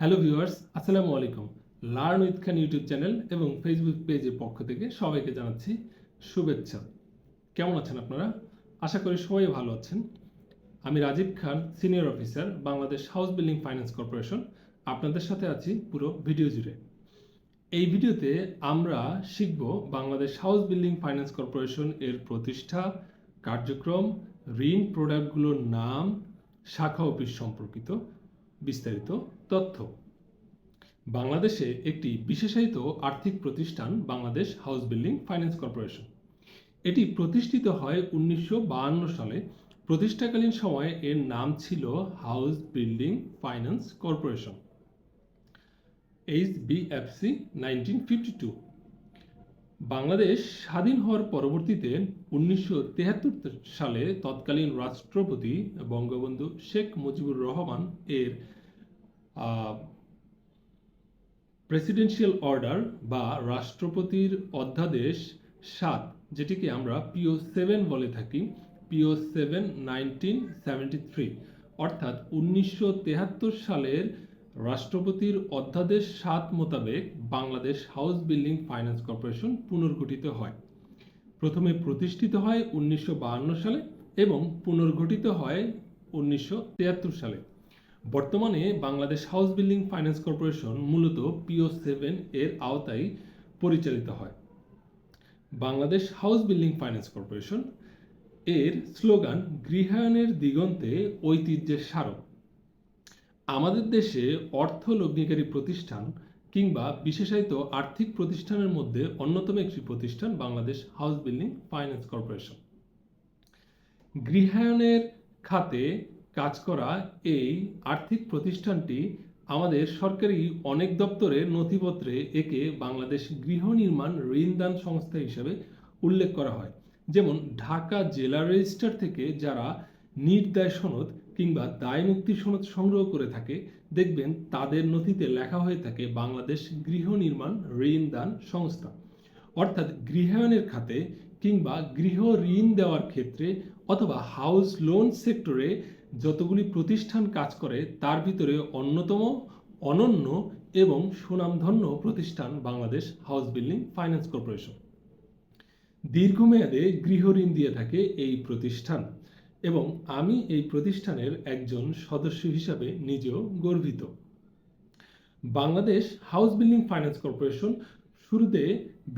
Hello viewers আসসালামু আলাইকুম। Learn with Khan YouTube channel এবং ফেসবুক পেজের পক্ষ থেকে সবাইকে জানাচ্ছি শুভেচ্ছা। কেমন আছেন আপনারা? আশা করি সবাই ভালো আছেন। আমি Rajib Khan senior officer Bangladesh house building finance corporation আপনাদের সাথে আছি পুরো ভিডিও জুড়ে। এই ভিডিওতে আমরা শিখব Bangladesh house building finance corporation এর প্রতিষ্ঠা, কার্যক্রম, ঋণ প্রোডাক্টগুলোর নাম, শাখা অফিস সম্পর্কিত বিস্তারিত। তথ্য। বাংলাদেশে একটি বিশেষায়িত আর্থিক প্রতিষ্ঠান Bangladesh house building finance corporation. এটি প্রতিষ্ঠিত হয় উনিশশো সালে। প্রতিষ্ঠাকালীন সময়ে এর নাম ছিল house building finance corporation. H BFC nineteen Bangladesh স্বাধীন হওয়ার পরবর্তীতে উনিশশো সালে তৎকালীন রাষ্ট্রপতি বঙ্গবন্ধু শেখ মুজিবুর রহমান এর প্রেসিডেন্সিয়াল অর্ডার বা রাষ্ট্রপতির অধ্যাদেশ সাত, যেটিকে আমরা পিও সেভেন বলে থাকি PO seven nineteen seventy three অর্থাৎ উনিশশো তেহাত্তর সালের রাষ্ট্রপতির অধ্যাদেশ সাত মোতাবেক Bangladesh house building finance corporation পুনর্গঠিত হয়। প্রথমে প্রতিষ্ঠিত হয় উনিশশো সালে এবং পুনর্গঠিত হয় উনিশশো সালে। বর্তমানে Bangladesh house building finance corporation মূলত পিও সেভেন এর আওতায় পরিচালিত হয়। Bangladesh house building finance corporation এর স্লোগান গৃহায়নের দিগন্তে ঐতিহ্যের স্মারক। আমাদের দেশে অর্থ লগ্নিকারী প্রতিষ্ঠান কিংবা বিশেষায়িত আর্থিক প্রতিষ্ঠানের মধ্যে অন্যতম একটি প্রতিষ্ঠান Bangladesh house building finance corporation. গৃহায়নের খাতে কাজ করা এই আর্থিক প্রতিষ্ঠানটি আমাদের সরকারি অনেক দপ্তরে নথিপত্রে একে বাংলাদেশ গৃহ নির্মাণ ঋণদান সংস্থা হিসেবে উল্লেখ করা হয়। যেমন ঢাকা জেলা রেজিস্টার থেকে যারা নির্দায় সনদ কিংবা দায় মুক্তি সনদ সংগ্রহ করে থাকে, দেখবেন তাদের নথিতে লেখা হয়ে থাকে বাংলাদেশ গৃহ নির্মাণ ঋণ দান সংস্থা। অর্থাৎ গৃহায়নের খাতে কিংবা গৃহ ঋণ দেওয়ার ক্ষেত্রে অথবা হাউস লোন সেক্টরে যতগুলি প্রতিষ্ঠান কাজ করে, তার ভিতরে অন্যতম অনন্য এবং সুনামধন্য প্রতিষ্ঠান Bangladesh house building finance corporation. দীর্ঘমেয়াদে গৃহ ঋণ দিয়ে থাকে এই প্রতিষ্ঠান এবং আমি এই প্রতিষ্ঠানের একজন সদস্য হিসাবে নিজেও গর্বিত। Bangladesh house building finance corporation শুরুতে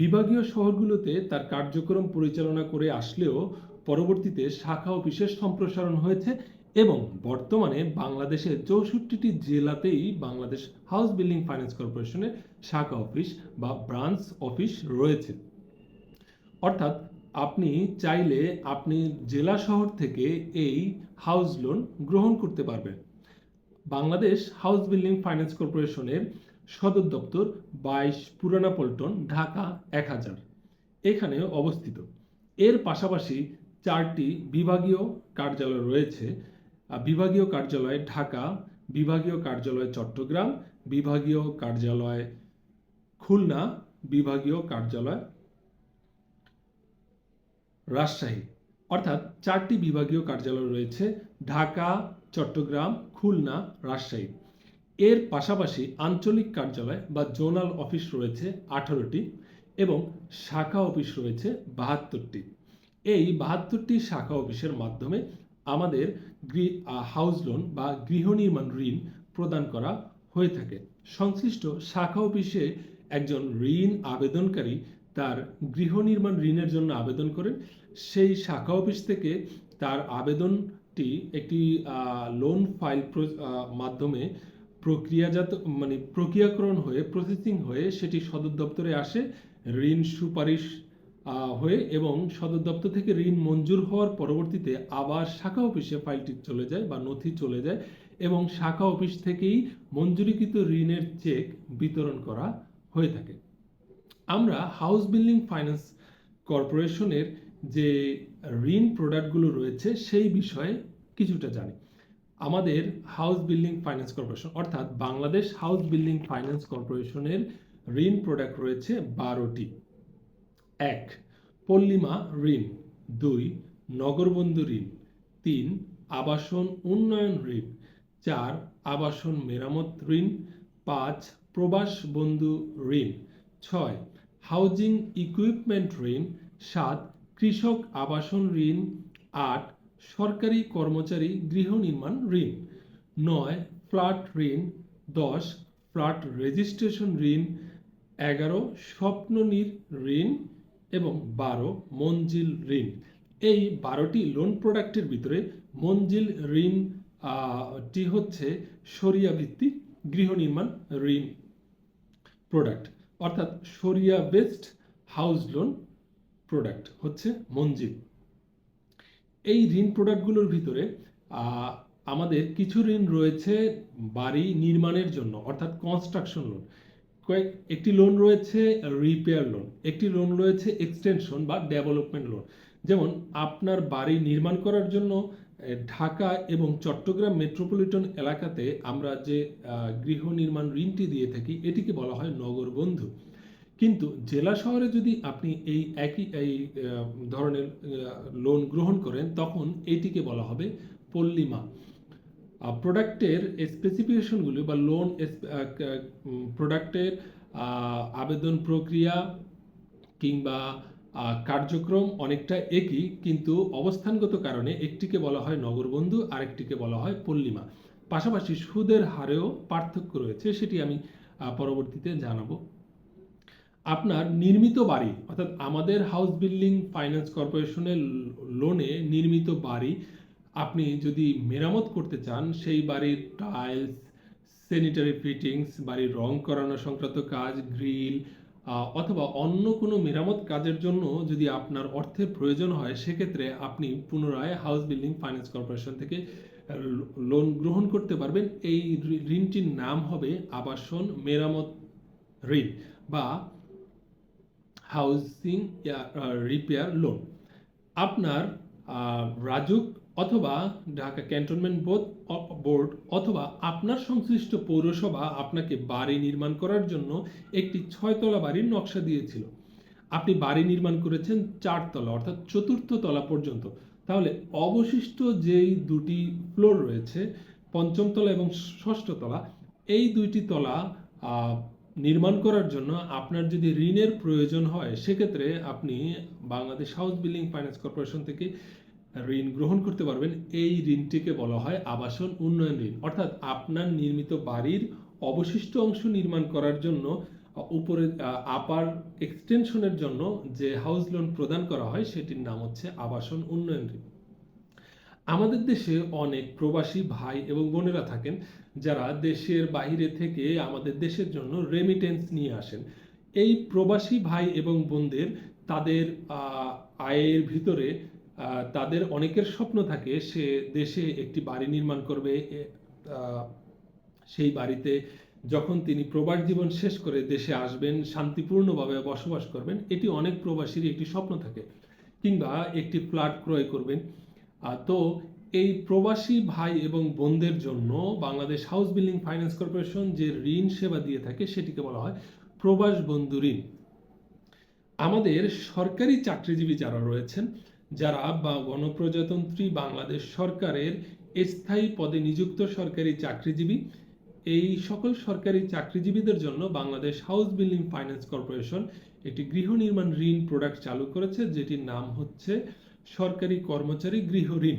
বিভাগীয় শহরগুলোতে তার কার্যক্রম পরিচালনা করে আসলেও পরবর্তীতে শাখা অফিসের সম্প্রসারণ হয়েছে এবং বর্তমানে বাংলাদেশের চৌষট্টিটি জেলাতেই বাংলাদেশ হাউস বিল্ডিং ফাইন্যান্স কর্পোরেশনের শাখা অফিস বা ব্রাঞ্চ অফিস রয়েছে। অর্থাৎ আপনি চাইলে আপনি জেলা শহর থেকে এই হাউস লোন গ্রহণ করতে পারবেন। বাংলাদেশ হাউস বিল্ডিং ফাইন্যান্স কর্পোরেশনের সদর দপ্তর বাইশ পুরানা পল্টন ঢাকা এক হাজার। এখানে অবস্থিত। এর পাশাপাশি চারটি বিভাগীয় কার্যালয় রয়েছে। বিভাগীয় কার্যালয় ঢাকা, বিভাগীয় কার্যালয় চট্টগ্রাম, বিভাগীয় কার্যালয় খুলনা, বিভাগীয় কার্যালয় রাজশাহী। অর্থাৎ চারটি বিভাগীয় কার্যালয় রয়েছে ঢাকা, চট্টগ্রাম, খুলনা, রাজশাহী। এর পাশাপাশি আঞ্চলিক কার্যালয় বা জোনাল অফিস রয়েছে আঠারোটি এবং শাখা অফিস রয়েছে বাহাত্তরটি। এই বাহাত্তরটি শাখা অফিসের মাধ্যমে আমাদের হাউস লোন বা গৃহ নির্মাণ ঋণ প্রদান করা হয়ে থাকে। সংশ্লিষ্ট শাখা অফিসে একজন ঋণ আবেদনকারী তার গৃহ নির্মাণ ঋণের জন্য আবেদন করেন। সেই শাখা অফিস থেকে তার আবেদনটি একটি লোন ফাইল মাধ্যমে প্রক্রিয়াজাত মানে প্রক্রিয়াকরণ হয়ে প্রসেসিং হয়ে সেটি সদর দপ্তরে আসে। ঋণ সুপারিশ হয়ে এবং সদর দপ্তর থেকে ঋণ মঞ্জুর হওয়ার পরবর্তীতে আবার শাখা অফিসে ফাইলটি চলে যায় বা নথি চলে যায় এবং শাখা অফিস থেকেই মঞ্জুরিকৃত ঋণের চেক বিতরণ করা হয়ে থাকে। আমরা হাউস বিল্ডিং ফাইন্যান্স কর্পোরেশনের যে ঋণ প্রোডাক্টগুলো রয়েছে সেই বিষয়ে কিছুটা জানি। আমাদের হাউস বিল্ডিং ফাইন্যান্স কর্পোরেশন অর্থাৎ বাংলাদেশ হাউস বিল্ডিং ফাইন্যান্স কর্পোরেশনের ঋণ প্রোডাক্ট রয়েছে বারোটি। এক, পল্লিমা ঋণ। দুই, নগরবন্ধু ঋণ। তিন, আবাসন উন্নয়ন ঋণ। চার, আবাসন মেরামত ঋণ। পাঁচ, প্রবাস বন্ধু ঋণ। ছয়, হাউজিং ইকুইপমেন্ট ঋণ। সাত, কৃষক আবাসন ঋণ। আট, সরকারি কর্মচারী গৃহ নির্মাণ ঋণ। নয়, ফ্ল্যাট ঋণ। দশ, ফ্ল্যাট রেজিস্ট্রেশন ঋণ। এগারো, স্বপ্ননীর ঋণ। এবং বারো মঞ্জিল ঋণ। এই বারোটি লোন প্রোডাক্টের ভিতরে মঞ্জিল ঋণ টি হচ্ছে সরিয়া ভিত্তিক গৃহ নির্মাণ ঋণ প্রোডাক্ট অর্থাৎ সরিয়া বেসড হাউস লোন প্রোডাক্ট হচ্ছে মঞ্জিল। এই ঋণ প্রোডাক্টগুলোর ভিতরে আমাদের কিছু ঋণ রয়েছে বাড়ি নির্মাণের জন্য, অর্থাৎ কনস্ট্রাকশন লোন কয়েক, একটি লোন রয়েছে রিপেয়ার লোন একটি লোন রয়েছে এক্সটেনশন বা ডেভেলপমেন্ট লোন যেমন, আপনার বাড়ি নির্মাণ করার জন্য ঢাকা এবং চট্টগ্রাম মেট্রোপলিটন এলাকাতে আমরা যে গৃহ নির্মাণ ঋণটি দিয়ে থাকি, এটিকে বলা হয় নগর বন্ধু। কিন্তু জেলা শহরে যদি আপনি এই একই, এই ধরনের লোন গ্রহণ করেন, তখন এটিকে বলা হবে পল্লিমা। প্রোডাক্টের স্পেসিফিকেশনগুলি বা লোন প্রোডাক্টের আবেদন প্রক্রিয়া কিংবা কার্যক্রম অনেকটা একই, কিন্তু অবস্থানগত কারণে একটিকে বলা হয় নগরবন্ধু, আরেকটিকে বলা হয় পল্লিমা। পাশাপাশি সুদের হারেও পার্থক্য রয়েছে, সেটি আমি পরবর্তীতে জানাব। আপনার নির্মিত বাড়ি, অর্থাৎ আমাদের হাউস বিল্ডিং ফাইন্যান্স কর্পোরেশনের লোনে নির্মিত বাড়ি আপনি যদি মেরামত করতে চান, সেই বাড়ির টাইলস স্যানিটারি ফিটিংস বাড়ির রং করানো সংক্রান্ত কাজ গ্রিল অথবা অন্য কোনো মেরামত কাজের জন্য যদি আপনার অর্থের প্রয়োজন হয়, সেক্ষেত্রে আপনি পুনরায় হাউস বিল্ডিং ফাইন্যান্স কর্পোরেশন থেকে লোন গ্রহণ করতে পারবেন। এই ঋণটির নাম হবে আবাসন মেরামত ঋণ বা হাউসিং রিপেয়ার লোন আপনার রাজুক অথবা ঢাকা ক্যান্টনমেন্ট বোর্ড বোর্ড অথবা আপনার সংশ্লিষ্ট পৌরসভা আপনাকে বাড়ি নির্মাণ করার জন্য একটি ছয়তলা বাড়ির নকশা দিয়েছিল। আপনি বাড়ি নির্মাণ করেছেন চারতলা অর্থাৎ চতুর্থ তলা পর্যন্ত। তাহলে অবশিষ্ট যেই দুটি ফ্লোর রয়েছে, পঞ্চম তলা এবং ষষ্ঠ তলা, এই দুইটি তলা নির্মাণ করার জন্য আপনার যদি ঋণের প্রয়োজন হয়, সেক্ষেত্রে আপনি Bangladesh house building finance corporation থেকে ঋণ গ্রহণ করতে পারবেন। এই ঋণটিকে বলা হয় আবাসন উন্নয়ন ঋণ। অর্থাৎ আপনার নির্মিত বাড়ির অবশিষ্ট অংশ নির্মাণ করার জন্য, উপরে আপার এক্সটেনশনের জন্য যে হাউস লোন প্রদান করা হয়, সেটির নাম হচ্ছে আবাসন উন্নয়ন ঋণ। আমাদের দেশে অনেক প্রবাসী ভাই এবং বোনেরা থাকেন, যারা দেশের বাইরে থেকে আমাদের দেশের জন্য রেমিটেন্স নিয়ে আসেন। এই প্রবাসী ভাই এবং বোনদের তাদের আয়ের ভিতরে তাদের অনেকের স্বপ্ন থাকে সে দেশে একটি বাড়ি নির্মাণ করবে সেই বাড়িতে যখন তিনি প্রবাস জীবন শেষ করে দেশে আসবেন, শান্তিপূর্ণভাবে বসবাস করবেন, এটি অনেক প্রবাসীর একটি স্বপ্ন থাকে কিংবা একটি ফ্ল্যাট ক্রয় করবেন। তো এই প্রবাসী ভাই এবং বোনদের জন্য Bangladesh house building finance corporation যে ঋণ সেবা দিয়ে থাকে, সেটিকে বলা হয় প্রবাস বন্ধু ঋণ। আমাদের সরকারি চাকরিজীবী যারা রয়েছেন যারা বা গণপ্রজাতন্ত্রী বাংলাদেশ সরকারের স্থায়ী পদে নিযুক্ত সরকারি চাকরিজীবী, এই সকল সরকারি চাকরিজীবীদের জন্য Bangladesh house building finance corporation একটি গৃহ নির্মাণ ঋণ প্রোডাক্ট চালু করেছে, যেটির নাম হচ্ছে সরকারি কর্মচারী গৃহ ঋণ।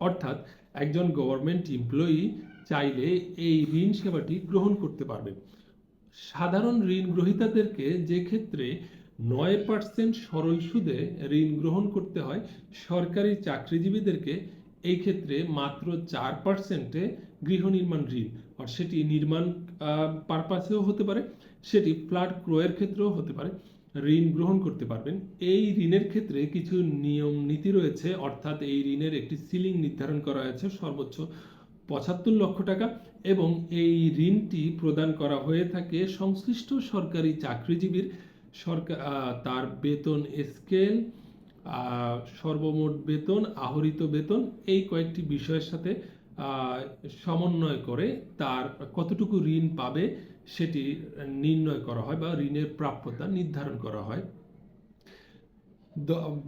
অর্থাৎ একজন গভর্নমেন্ট এমপ্লয়ি চাইলে এই ঋণ সেবাটি গ্রহণ করতে পারবে। সাধারণ ঋণ গ্রহীতাদেরকে যে ক্ষেত্রে নয় পার্সেন্ট সরল সুদে ঋণ গ্রহণ করতে হয়। সরকারি চাকরিজীবীদেরকে এই ক্ষেত্রে মাত্র চার পার্সেন্টে গৃহ নির্মাণ ঋণ। আর সেটি নির্মাণ পারপাসেও হতে পারে, সেটি ফ্ল্যাট ক্রয়ের ক্ষেত্রেও হতে পারে। ঋণ গ্রহণ করতে পারবেন। এই ঋণের ক্ষেত্রে কিছু নিয়ম নীতি রয়েছে, অর্থাৎ এই ঋণের একটি সিলিং নির্ধারণ করা হয়েছে, সর্বোচ্চ পঁচাত্তর লক্ষ টাকা, এবং এই ঋণটি প্রদান করা হয়ে থাকে সংশ্লিষ্ট সরকারি চাকরিজীবীর সরকার তার বেতন স্কেল সর্বমোট বেতন, আহরিত বেতন, এই কয়েকটি বিষয়ের সাথে সমন্বয় করে তার কতটুকু ঋণ পাবে সেটি নির্ণয় করা হয় বা ঋণের প্রাপ্যতা নির্ধারণ করা হয়।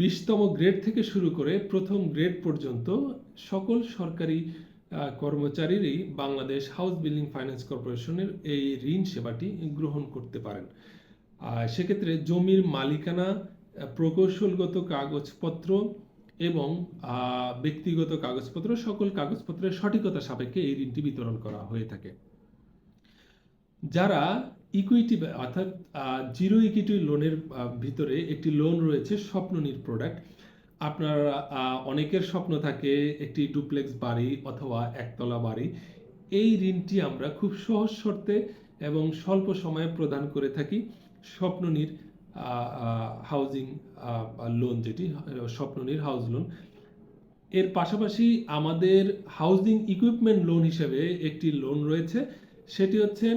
বিশতম গ্রেড থেকে শুরু করে প্রথম গ্রেড পর্যন্ত সকল সরকারি কর্মচারীরই বাংলাদেশ হাউস বিল্ডিং ফাইন্যান্স কর্পোরেশনের এই ঋণ সেবাটি গ্রহণ করতে পারেন। সেক্ষেত্রে জমির মালিকানা প্রকৌশলগত কাগজপত্র এবং ব্যক্তিগত কাগজপত্র, সকল কাগজপত্রের সঠিকতা সাপেক্ষে এই ঋণটি বিতরণ করা হয়ে থাকে। যারা ইকুইটি অর্থাৎ জিরো ইকুইটি লোনের ভিতরে একটি লোন রয়েছে, স্বপ্ননীর প্রোডাক্ট আপনার অনেকের স্বপ্ন থাকে একটি ডুপ্লেক্স বাড়ি অথবা একতলা বাড়ি। এই ঋণটি আমরা খুব সহজ শর্তে এবং স্বল্প সময়ে প্রদান করে থাকি। স্বপ্ননীর হাউজিং লোন যেটি স্বপ্ননীর হাউস লোন এর পাশাপাশি আমাদের হাউজিং ইকুইপমেন্ট লোন হিসেবে একটি লোন রয়েছে। সেটি হচ্ছে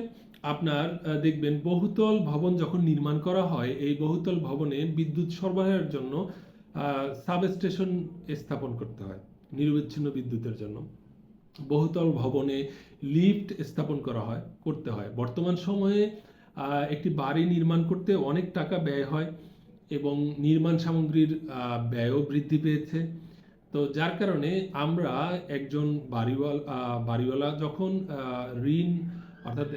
আপনার দেখবেন বহুতল ভবন যখন নির্মাণ করা হয়, এই বহুতল ভবনে বিদ্যুৎ সরবরাহের জন্য সাবস্টেশন স্থাপন করতে হয়, নিরবিচ্ছিন্ন বিদ্যুতের জন্য। বহুতল ভবনে লিফট স্থাপন করা হয়, করতে হয়। বর্তমান সময়ে একটি বাড়ি নির্মাণ করতে অনেক টাকা ব্যয় হয় এবং নির্মাণ সামগ্রীর ব্যয়ও বৃদ্ধি পেয়েছে। তো যার কারণে আমরা একজন বাড়িওয়ালা বাড়িওয়ালা যখন ঋণ অর্থাৎ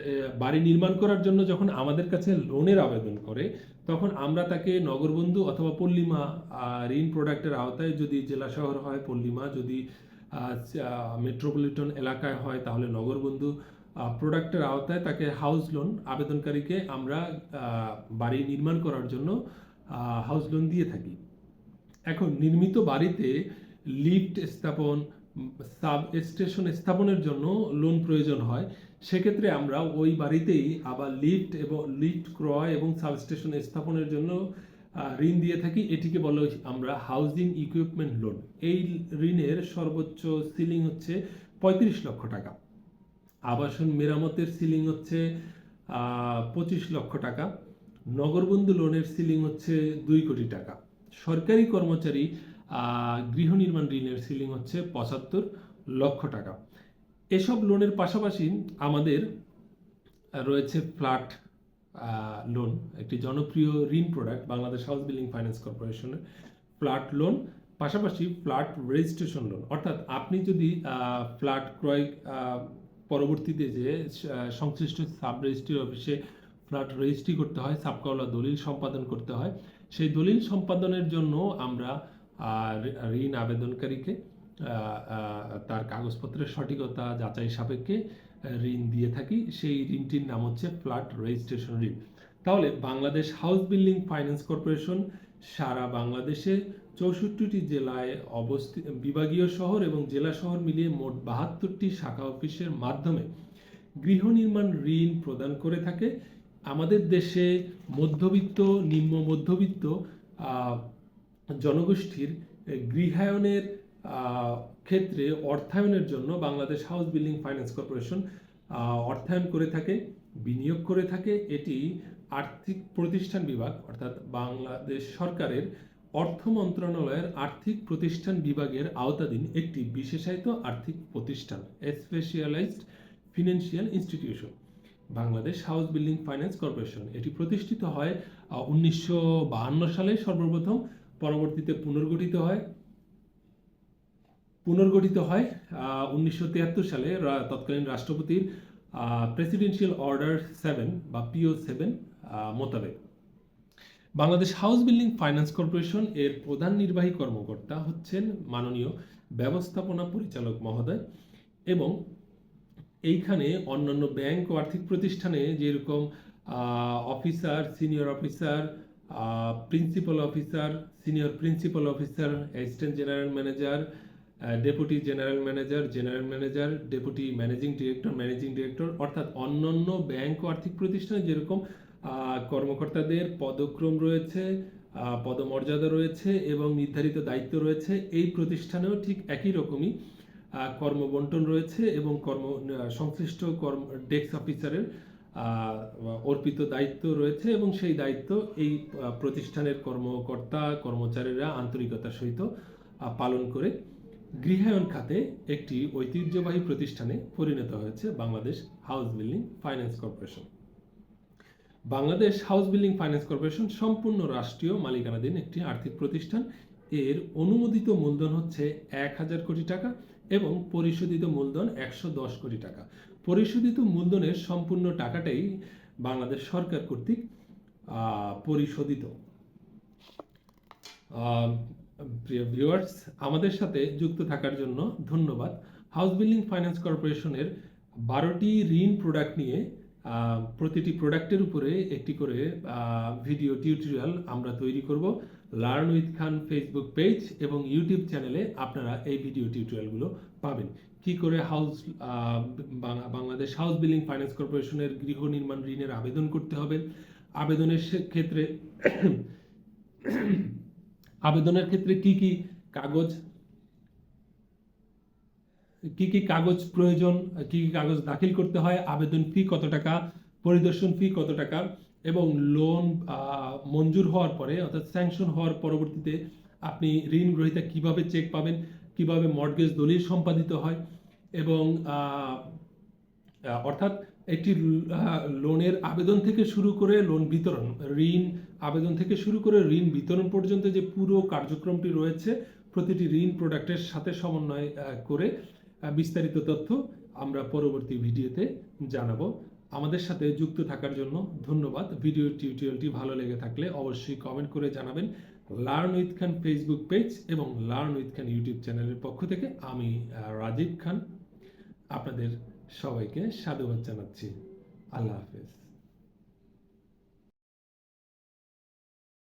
বাড়ি নির্মাণ করার জন্য যখন আমাদের কাছে লোনের আবেদন করে, তখন আমরা তাকে নগরবন্ধু অথবা পল্লিমা ঋণ প্রোডাক্টের আওতায় যদি জেলা শহর হয়, পল্লিমা যদি মেট্রোপলিটন এলাকায় হয়, তাহলে নগরবন্ধু প্রোডাক্টের আওতায় তাকে হাউস লোন আবেদনকারীকে আমরা বাড়ি নির্মাণ করার জন্য হাউস লোন দিয়ে থাকি। এখন নির্মিত বাড়িতে লিফট স্থাপন সাব স্টেশন স্থাপনের জন্য লোন প্রয়োজন হয়। সেক্ষেত্রে আমরা ওই বাড়িতেই আবার লিফট এবং লিফট ক্রয় এবং সাবস্টেশন স্থাপনের জন্য ঋণ দিয়ে থাকি। এটিকে বলা আমরা হাউজিং ইকুইপমেন্ট লোন এই ঋণের সর্বোচ্চ সিলিং হচ্ছে পঁয়ত্রিশ লক্ষ টাকা। আবাসন মেরামতের সিলিং হচ্ছে পঁচিশ লক্ষ টাকা। নগরবন্ধু লোনের সিলিং হচ্ছে দুই কোটি টাকা। সরকারি কর্মচারী গৃহ নির্মাণ ঋণের সিলিং হচ্ছে পঁচাত্তর লক্ষ টাকা। এসব লোনের পাশাপাশি আমাদের রয়েছে ফ্ল্যাট লোন একটি জনপ্রিয় ঋণ product Bangladesh house building finance কর্পোরেশনের ফ্ল্যাট লোন পাশাপাশি ফ্ল্যাট রেজিস্ট্রেশন লোন অর্থাৎ আপনি যদি ফ্ল্যাট ক্রয় পরবর্তীতে যে সংশ্লিষ্ট সাব রেজিস্ট্রি অফিসে ফ্ল্যাট রেজিস্ট্রি করতে হয় সাবকাওলা দলিল সম্পাদন করতে হয়। সেই দলিল সম্পাদনের জন্য আমরা ঋণ আবেদনকারীকে তার কাগজপত্রের সঠিকতা যাচাই সাপেক্ষে ঋণ দিয়ে থাকি। সেই ঋণটির নাম হচ্ছে ফ্ল্যাট রেজিস্ট্রেশন ঋণ। তাহলে Bangladesh house building finance corporation সারা বাংলাদেশে চৌষট্টিটি জেলায় অবস্থিত বিভাগীয় শহর এবং জেলা শহর মিলিয়ে মোট বাহাত্তরটি শাখা অফিসের মাধ্যমে গৃহ নির্মাণ ঋণ প্রদান করে থাকে। আমাদের দেশে মধ্যবিত্ত, নিম্ন মধ্যবিত্ত জনগোষ্ঠীর গৃহায়নের ক্ষেত্রে অর্থায়নের জন্য Bangladesh house building finance corporation অর্থায়ন করে থাকে, বিনিয়োগ করে থাকে। এটি আর্থিক প্রতিষ্ঠান বিভাগ, অর্থাৎ বাংলাদেশ সরকারের অর্থ মন্ত্রণালয়ের আর্থিক প্রতিষ্ঠান বিভাগের আওতাধীন একটি বিশেষায়িত আর্থিক প্রতিষ্ঠান specialised financial institution Bangladesh house building finance corporation. এটি প্রতিষ্ঠিত হয় উনিশশো সালে সর্বপ্রথম, পরবর্তীতে পুনর্গঠিত হয় পুনর্গঠিত হয় উনিশশো তিয়াত্তর সালে তৎকালীন রাষ্ট্রপতির প্রেসিডেন্সিয়াল অর্ডার সেভেন বা পিও সেভেন মোতাবেক। Bangladesh house building finance corporation এর প্রধান নির্বাহী কর্মকর্তা হচ্ছেন মাননীয় ব্যবস্থাপনা পরিচালক মহোদয় এবং এইখানে অন্যান্য ব্যাংক ও আর্থিক প্রতিষ্ঠানে যেরকম officer, senior officer principal officer, senior principal officer, assistant general manager deputy general manager general manager, deputy managing director managing director, অর্থাৎ অন্যান্য ব্যাংক ও আর্থিক প্রতিষ্ঠানে যেরকম কর্মকর্তাদের পদক্রম রয়েছে পদমর্যাদা রয়েছে এবং নির্ধারিত দায়িত্ব রয়েছে। এই প্রতিষ্ঠানেও ঠিক একই রকমই কর্মবন্টন রয়েছে এবং কর্ম সংশ্লিষ্ট কর্ম, ডেস্ক অফিসারের অর্পিত দায়িত্ব রয়েছে এবং সেই দায়িত্ব এই প্রতিষ্ঠানের কর্মকর্তা, কর্মচারীরা আন্তরিকতার সহিত পালন করে গৃহায়ন খাতে একটি ঐতিহ্যবাহী প্রতিষ্ঠানে পরিণত হয়েছে Bangladesh house building finance corporation. Bangladesh house building finance corporation সম্পূর্ণ রাষ্ট্রীয় মালিকানাধীন একটি আর্থিক প্রতিষ্ঠান। এর অনুমোদিত মূলধন হচ্ছে এক হাজার কোটি টাকা এবং পরিশোধিত মূলধন একশো দশ কোটি টাকা। পরিশোধিত মূলধনের সম্পূর্ণ টাকাটাই বাংলাদেশ সরকার কর্তৃক পরিশোধিত। প্রিয় ভিউয়ার্স, আমাদের সাথে যুক্ত থাকার জন্য ধন্যবাদ। হাউস বিল্ডিং ফাইন্যান্স কর্পোরেশনের বারোটি ঋণ প্রোডাক্ট নিয়ে প্রতিটি প্রোডাক্টের উপরে একটি করে ভিডিও টিউটোরিয়াল আমরা তৈরি করব। Learn with Khan Facebook page এবং ইউটিউব চ্যানেলে আপনারা এই ভিডিও টিউটোরিয়ালগুলো পাবেন। কি করে house Bangladesh house building finance কর্পোরেশনের গৃহ নির্মাণ ঋণের আবেদন করতে হবে। আবেদনের ক্ষেত্রে আবেদনের ক্ষেত্রে কি কি কাগজ কি কি কাগজ প্রয়োজন, কি কি কাগজ দাখিল করতে হয়, আবেদন ফি কত টাকা, পরিদর্শন ফি কত টাকা এবং লোন মঞ্জুর হওয়ার পরে, অর্থাৎ স্যাংশন হওয়ার পরবর্তীতে আপনি ঋণ গ্রহীতা কীভাবে চেক পাবেন, কীভাবে মর্টগেজ দলিল সম্পাদিত হয় এবং অর্থাৎ একটি লোনের আবেদন থেকে শুরু করে লোন বিতরণ, ঋণ আবেদন থেকে শুরু করে ঋণ বিতরণ পর্যন্ত যে পুরো কার্যক্রমটি রয়েছে, প্রতিটি ঋণ প্রোডাক্টের সাথে সমন্বয় করে বিস্তারিত তথ্য আমরা পরবর্তী ভিডিওতে জানাব। আমাদের সাথে যুক্ত থাকার জন্য ধন্যবাদ। ভিডিও টিউটোরিয়ালটি ভালো লেগে থাকলে অবশ্যই কমেন্ট করে জানাবেন। Learn with Khan Facebook page এবং লার্ন উইথ খান ইউটিউব চ্যানেলের পক্ষ থেকে আমি রাজীব খান আপনাদের সবাইকে সাধুবাদ জানাচ্ছি। আল্লাহ হাফেজ।